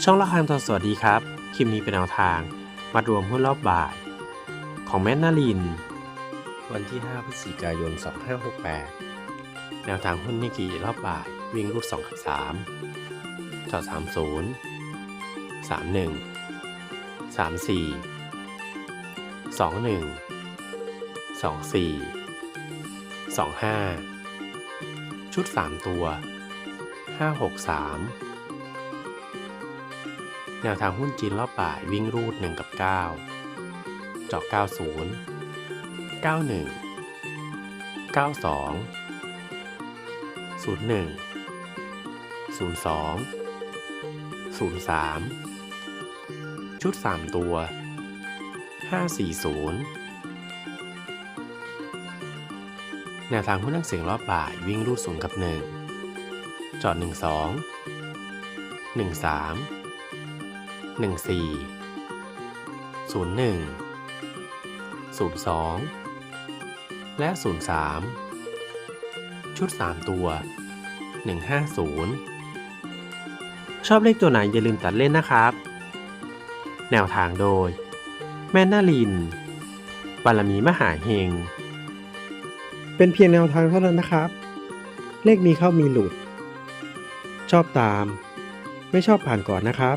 ช่องละครทองสวัสดีครับ คลิปนี้เป็นแนวทาง มารวมหุ้นรอบบ่าย ของแมนนาลิน วันที่ 5 พฤศจิกายน 2568 แนวทางหุ้นนิกกี้รอบบ่าย วิ่งรูด2กับ3จอด30 31 34 21 24 25 ชุด 3 ตัว 563 แนวทางหุ้นจีนรอบบ่ายวิ่งรูด 1 กับ 9 เจาะ 90 91 92 01 02 03 ชุด 3 ตัว 540 แนวทางหุ้นนักเสียงรอบบ่ายวิ่งรูด0กับ 1 จอด 12 13 14 01 02 และ 03 ชุด 3 ตัว 150 ชอบเลขตัวไหนอย่าลืมตัดเล่นนะครับ แนวทางโดย แม่นาลิน บารมีมหาเฮง เป็นเพียงแนวทางเท่านั้นนะครับ เลขมีเข้ามีหลุด ชอบตาม ไม่ชอบผ่านก่อนนะครับ